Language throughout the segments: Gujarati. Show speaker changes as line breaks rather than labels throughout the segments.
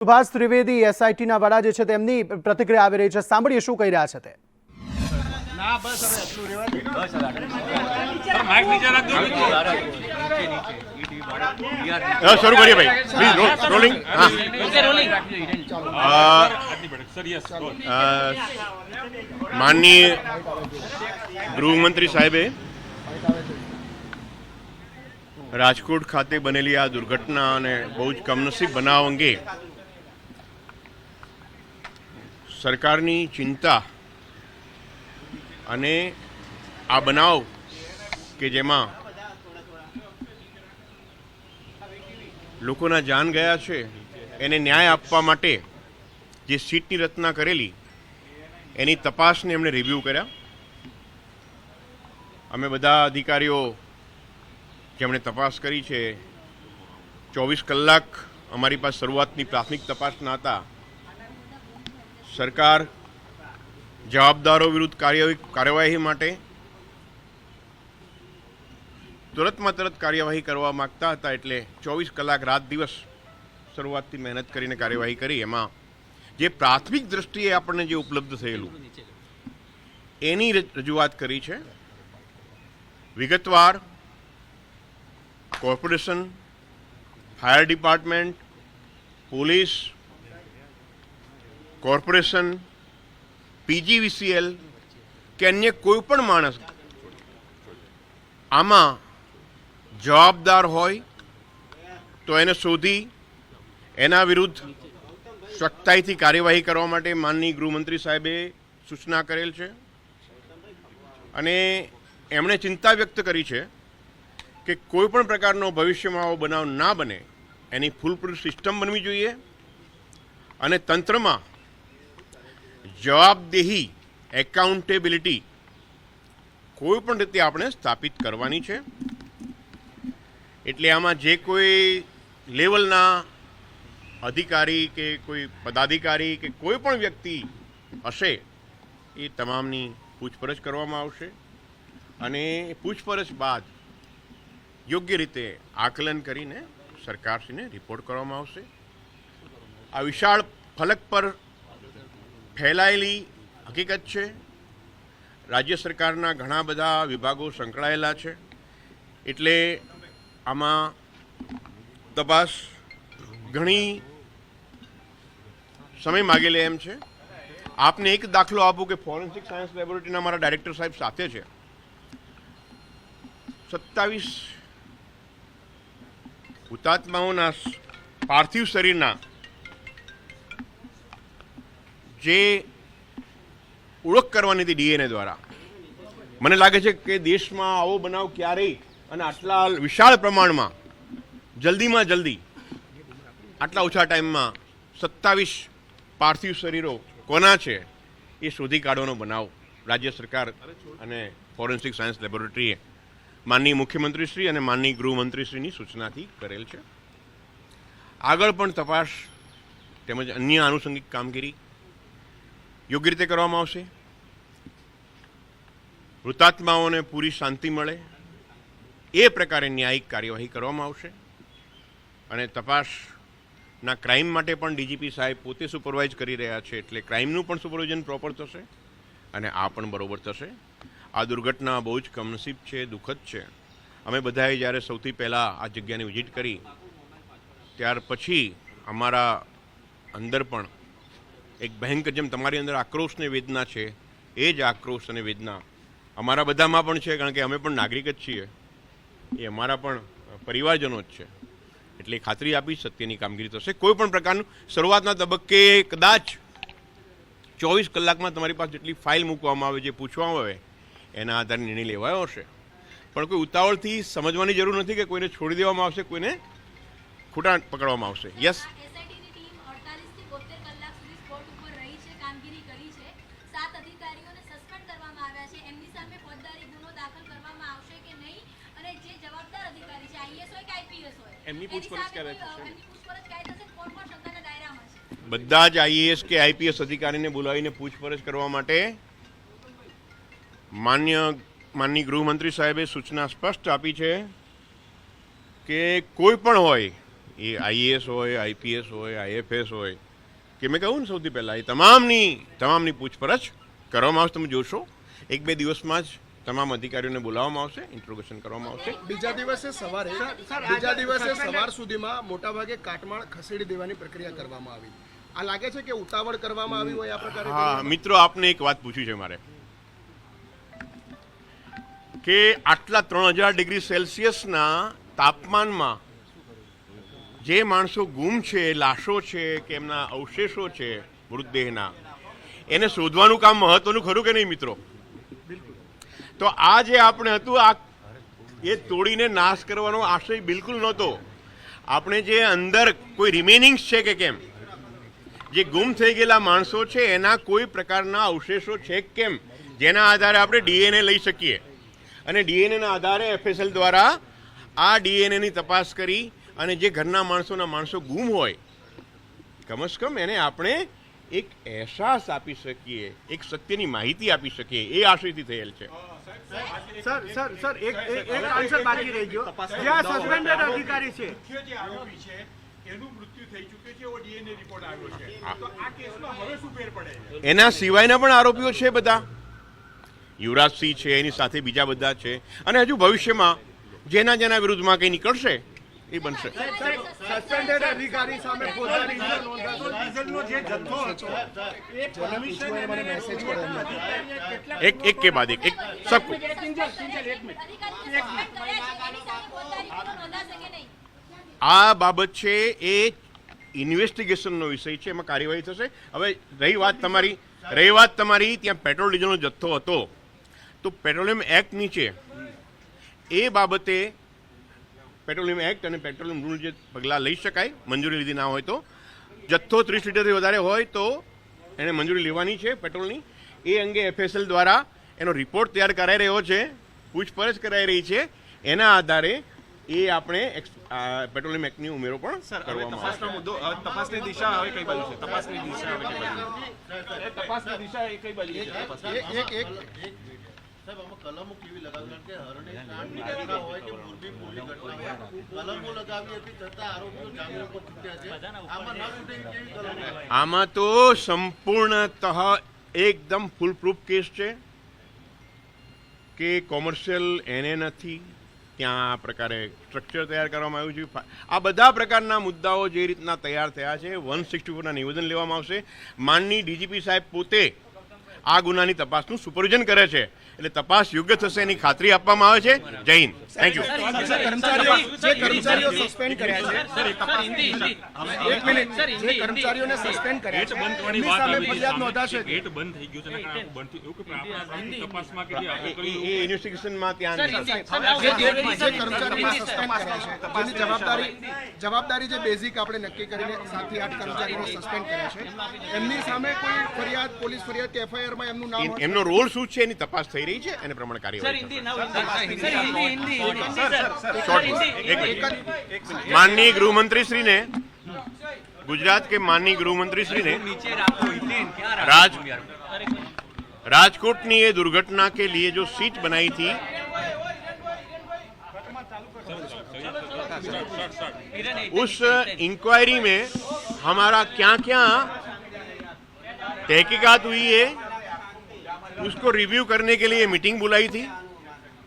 સુભાષ ત્રિવેદી એસઆઈટીના વડા જે છે તેમની પ્રતિક્રિયા આવી રહી છે. સાંભળીએ શું કહી રહ્યા છે તે.
શરૂ કરીએ ભાઈ. Please rolling. હા. અ, માનનીય ગૃહમંત્રી સાહેબે રાજકોટ ખાતે બનેલી આ દુર્ઘટના અને બહુ જ કમનસીબ બનાવ અંગે સરકારની ચિંતા અને આ બનાવ કે જેમાં લોકોના જાન ગયા છે, એને ન્યાય આપવા માટે જે સીટની રચના કરેલી, એની તપાસને એમણે રિવ્યૂ કર્યા. અમે બધા અધિકારીઓ જેમણે તપાસ કરી છે, ચોવીસ કલાક અમારી પાસે શરૂઆતની પ્રાથમિક તપાસના હતા સરકાર જવાબદારો વિરુદ્ધ કાર્યવાહી માટે તુરંતમાં તરત કાર્યવાહી કરવા માગતા હતા એટલે ચોવીસ કલાક રાત દિવસ શરૂઆતથી મહેનત કરીને કાર્યવાહી કરી. એમાં જે પ્રાથમિક દ્રષ્ટિએ આપણને જે ઉપલબ્ધ થયેલું, એની રજૂઆત કરી છે. વિગતવાર corporation, fire department, police corporation, PGVCL કે અન્ય કોઈ પણ માણસ આમાં જવાબદાર હોય તો એને શોધી એના વિરુદ્ધ સખ્તાઈથી કાર્યવાહી કરવા માટે માનનીય ગૃહમંત્રી સાહેબે સૂચના કરેલ છે. અને એમણે ચિંતા વ્યક્ત કરી છે કે કોઈ પણ પ્રકારનો ભવિષ્યમાં આવો બનાવ ના બને, એની ફૂલપ્રૂફ સિસ્ટમ બનવી જોઈએ અને તંત્રમાં જવાબદેહી એકાઉન્ટેબિલિટી કોઈ પણ રીતે આપણે સ્થાપિત કરવાની છે. એટલે આમાં જે કોઈ લેવલના અધિકારી કે કોઈ પદાધિકારી કે કોઈ પણ વ્યક્તિ હશે, એ તમામની પૂછપરછ કરવામાં આવશે અને પૂછપરછ બાદ યોગ્ય રીતે આકલન કરીને સરકારશ્રીને રિપોર્ટ કરવામાં આવશે. આ વિશાળ ફલક પર ફેલાયેલી હકીકત છે. રાજ્ય સરકારના ઘણા બધા વિભાગો સંકળાયેલા છે. એટલે આમાં તપાસ ઘણી સમય માગેલે એમ છે. આપને એક દાખલો આપું કે ફોરેન્સિક સાયન્સ લેબોરેટરીના મારા ડાયરેક્ટર સાહેબ સાથે છે. સત્તાવીસ હુતાત્માઓના પાર્થિવ શરીરના જે ઓળખ કરવાની હતી ડીએનએ દ્વારા. મને લાગે છે કે દેશમાં આવો બનાવ ક્યારેય અને આટલા વિશાળ પ્રમાણમાં જલ્દીમાં જલ્દી, આટલા ઓછા ટાઈમમાં સત્તાવીસ પાર્થિવ શરીરો કોના છે એ શોધી કાઢવાનો બનાવ રાજ્ય સરકાર અને ફોરેન્સિક સાયન્સ લેબોરેટરીએ માનનીય મુખ્યમંત્રીશ્રી અને માનનીય ગૃહમંત્રીશ્રીની સૂચનાથી કરેલ છે. આગળ પણ તપાસ તેમજ અન્ય આનુષંગિક કામગીરી યોગ્ય રીતે કરવામાં આવશે? મૃતાત્માઓને પૂરી શાંતિ મળે? એ પ્રકારે ન્યાયિક કાર્યવાહી કરવામાં આવશે? અને તપાસના ક્રાઇમ માટે પણ ડીજીપી સાહેબ પોતે સુપરવાઇઝ કરી રહ્યા છે એટલે ક્રાઇમનું પણ સુપરવિઝન પ્રોપર થશે અને આ પણ બરોબર થશે. આ દુર્ઘટના બહુ જ કમનસીબ છે, દુઃખદ છે. અમે બધાએ જ્યારે સૌથી પહેલાં આ જગ્યાની વિઝિટ કરી, ત્યાર પછી અમારા અંદર પણ એક ભયંકર જેમ તમારી અંદર આક્રોશ ને વેદના છે, એ જ આક્રોશ અને વેદના. અમારા બધામાં પણ છે, કારણ કે અમે પણ નાગરિક જ છીએ. એ અમારા પણ પરિવારજનો જ છે. એટલે ખાતરી આપી સત્યની કામગીરી થશે. કોઈ પણ પ્રકારનું શરૂઆતના તબક્કે કદાચ ચોવીસ કલાકમાં તમારી પાસે જેટલી ફાઇલ મૂકવામાં આવે, જે પૂછવામાં આવે, એના આધારે નિર્ણય લેવાયો હશે. પણ કોઈ ઉતાવળથી સમજવાની જરૂર નથી કે કોઈને છોડી દેવામાં આવશે, કોઈને ખોટા પકડવામાં આવશે. યસ
એસઆઈટીની ટીમ 48 થી 72 કલાક સુધી સ્પોટ ઉપર રહી છે કામગીરી કરી છે સાત અધિકારીઓને સસ્પેન્ડ કરવામાં આવ્યા છે એમની સામે ફોજદારી ગુનો દાખલ કરવામાં આવશે કે નહીં અને જે જવાબદાર અધિકારી છે આઈએસ હોય કે આઈપીએસ હોય
એમની પૂછપરછ
સામે
ક્યારે
કોઈ, અ,
થશે?
એમની પૂછપરછ ક્યારે થશે કોણ કોણ પૂછપરછ કરે છે.
બધા જ આઈએએસ કે આઈપીએસ અધિકારીને બોલાવીને પૂછપરછ કરવા માટે માન્ય માનની ગૃહમંત્રી સાહેબે સૂચના સ્પષ્ટ આપી છે કે કોઈ પણ હોય એ આઈએએસ હોય આઈપીએસ હોય આઈએફએસ હોય કે મેં કહ્યું ને સૌથી પહેલાં એ તમામની તમામની પૂછપરછ કરવામાં આવશે. તમે જોશો એક બે દિવસમાં જ તમામ અધિકારીઓને બોલાવવામાં આવશે ઇન્ટ્રોગેશન કરવામાં આવશે.
બીજા દિવસે સવારે બીજા દિવસે સવાર સુધીમાં મોટાભાગે કાટમાળ ખસેડી દેવાની પ્રક્રિયા કરવામાં આવી. આ લાગે છે કે ઉતાવળ કરવામાં આવી હોય આ પ્રકારે
હા મિત્રો આપને એક વાત પૂછી છે મારે. કે આટલા ત્રણ હજાર ડિગ્રી સેલ્સિયસના તાપમાનમાં જે માણસો ગુમ છે લાશો છે કે એમના અવશેષો છે મૃતદેહના એને શોધવાનું કામ મહત્વનું ખરું કે નહીં મિત્રો? તો આ જે આપણે હતું, આ એ તોડીને નાશ કરવાનો આશય બિલકુલ નહોતો. આપણે જે અંદર કોઈ રિમેનિંગ્સ છે કે કેમ? જે ગુમ થઈ ગયેલા માણસો છે, એના કોઈ પ્રકારના અવશેષો છે કેમ? જેના આધારે આપણે ડીએનએ લઈ શકીએ. અને ડીએનએના આધારે એફએસએલ દ્વારા આ ડીએનએની તપાસ કરી અને જે ઘરના માણસોના માણસો ગુમ હોય, કમસ કમ એને આપણે એક અહેસાસ આપી શકીએ, એક સત્યની માહિતી આપી શકીએ, એ આશયથી થયેલ છે.
સર સર સર એક એક આન્સર બાકી રહી ગયો જ્યાં સસ્પેન્ડેડ અધિકારી છે.
મુખ્ય જે આરોપી છે એનું મૃત્યુ થઈ ચૂક્યું છે એવો ડીએનએ રિપોર્ટ આવ્યો છે. તો આ કેસમાં હવે શું ફેર પડે
એના સિવાયના પણ આરોપીઓ છે બધા. યુવરાજસિંહ છે એની સાથે બીજા બધા છે. અને હજુ ભવિષ્યમાં જેના જેના વિરુદ્ધમાં કંઈ નીકળશે એ બનશે.
સસ્પેન્ડેડ અધિકારી સામે ફોજદારી ગુનો નોંધાતો ડીઝલનો જે જથ્થો હતો એ
મેસેજ
એક એક કે બાદ એક એક સબ આ બાબત છે એ ઇન્વેસ્ટિગેશનનો વિષય છે એમાં કાર્યવાહી થશે. હવે રહી વાત તમારી રહી વાત તમારી ત્યાં પેટ્રોલ ડીઝલનો જથ્થો હતો. તો પેટ્રોલિયમ એક્ટ નીચે એ બાબતે પેટ્રોલિયમ એક્ટ અને પેટ્રોલિયમ રૂલ જે પગલાં લઈ શકાય મંજૂરી લીધી ના હોય તો. જથ્થો ત્રીસ લીટરથી વધારે હોય તો એને મંજૂરી લેવાની છે પેટ્રોલની. એ અંગે એફએસએલ દ્વારા એનો રિપોર્ટ તૈયાર કરાઈ રહ્યો છે પૂછપરછ કરાઈ રહી છે. એના આધારે એ આપણે પેટ્રોલિયમ એક્ટની ઉમેરો પણ કરવામાં આવશે.
મુદ્દો તપાસની દિશા હવે કઈ બાજુ છે? તપાસની દિશા હવે કઈ બાજુ તપાસની દિશા એ કઈ બાજુ છે?
એક એક એક
સાહેબ આમાં કલમો કેવી લગાવી? કારણ કે હરણી કાંડની ઘટના હોય કે મોરબી પૂરની ઘટના હોય. કલમો લગાવી હતી છતાં આરોપીઓ જામીન પર છૂટ્યા છે. આમાં ન છૂટે કેવી કલમો?
આમાં તો સંપૂર્ણતઃ એકદમ ફૂલ પ્રૂફ કેસ છે કે કોમર્શિયલ એને નથી. ત્યાં આ પ્રકારે સ્ટ્રક્ચર તૈયાર કરવામાં આવ્યું છે. આ બધા પ્રકારના મુદ્દાઓ જે રીતના તૈયાર થયા છે વન સિક્સટી ફોરના નિવેદન લેવામાં આવશે. માનની ડીજીપી સાહેબ પોતે આ ગુનાની તપાસનું સુપરવિઝન કરે છે. એટલે તપાસ યોગ્ય થશે એની ખાતરી આપવામાં આવે છે. જય હિન્દ. થેન્ક યુ
કર્મચારીઓ સસ્પેન્ડ કર્યા છે. એક મિનિટ. જે કર્મચારીઓને સસ્પેન્ડ કર્યા છે. એમની સામે ફરિયાદ નોંધાશે.
ગેટ બંધ થઈ ગયો છે બંધ થયું? કે આપણા તપાસમાં કે
એ- ઇન્વેસ્ટિગેશનમાં ત્યાં
જે જે સસ્પેન્ડ કર્યા છે. જેની જવાબદારી જવાબદારી જે બેઝિક આપણે નક્કી કરીને સાતથી આઠ કર્મચારીઓને સસ્પેન્ડ કર્યા છે. એમની સામે કોઈ ફરિયાદ પોલીસ ફરિયાદ કે FIR એમનો
રોલ શું છે એની તપાસ થઈ રહી છે અને પ્રમાણે કાર્યવાહી માનનીય ગૃહમંત્રી શ્રીને ગુજરાત કે માનનીય ગૃહમંત્રી શ્રીને રાજ राजकोटनी ये दुर्घटना के लिए जो सीट बनाई थी उस इंक्वायरी में हमारा क्या क्या तहकीकात हुई है उसको रिव्यू करने के लिए मीटिंग बुलाई थी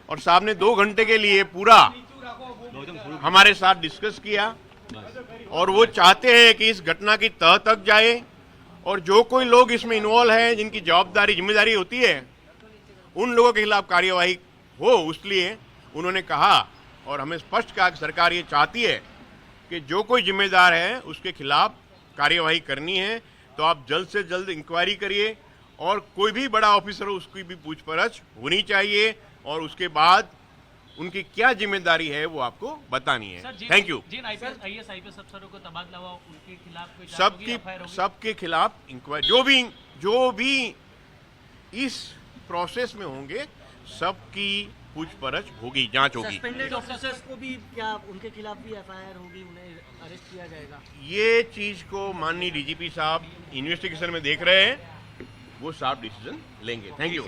और साहब ने दो घंटे के लिए पूरा हमारे साथ डिस्कस किया और वो चाहते हैं कि इस घटना की तह तक जाए और जो कोई लोग इसमें इन्वॉल्व हैं, जिनकी जवाबदारी, ज़िम्मेदारी होती है, उन लोगों के खिलाफ कार्यवाही हो इसलिए उन्होंने कहा और हमें स्पष्ट कहा कि सरकार ये चाहती है कि जो कोई जिम्मेदार है, उसके खिलाफ कार्यवाही करनी है। तो आप जल्द से जल्द इंक्वायरी करिए। और कोई भी बड़ा ऑफिसर हो उसकी भी पूछपरछ होनी चाहिए और उसके बाद उनकी क्या ज़िम्मेदारी है वो आपको बतानी है। थैंक यू
जिन आईपीएस आईएएस आईपीएस अफसरों को तबादला हुआ उनके खिलाफ कोई जाँच होगी,
सबकी सबके खिलाफ इंक्वायरी जो भी जो भी इस प्रोसेस में होंगे सबकी पूछपरछ होगी जाँच होगी।
सस्पेंडेड ऑफिसर्स को भी क्या उनके खिलाफ भी एफआईआर होगी उन्हें अरेस्ट किया जाएगा?
ये चीज़ को माननीय डीजीपी साहब इन्वेस्टिगेशन में देख रहे हैं। वो साहब डिसीजन लेंगे थैंक यू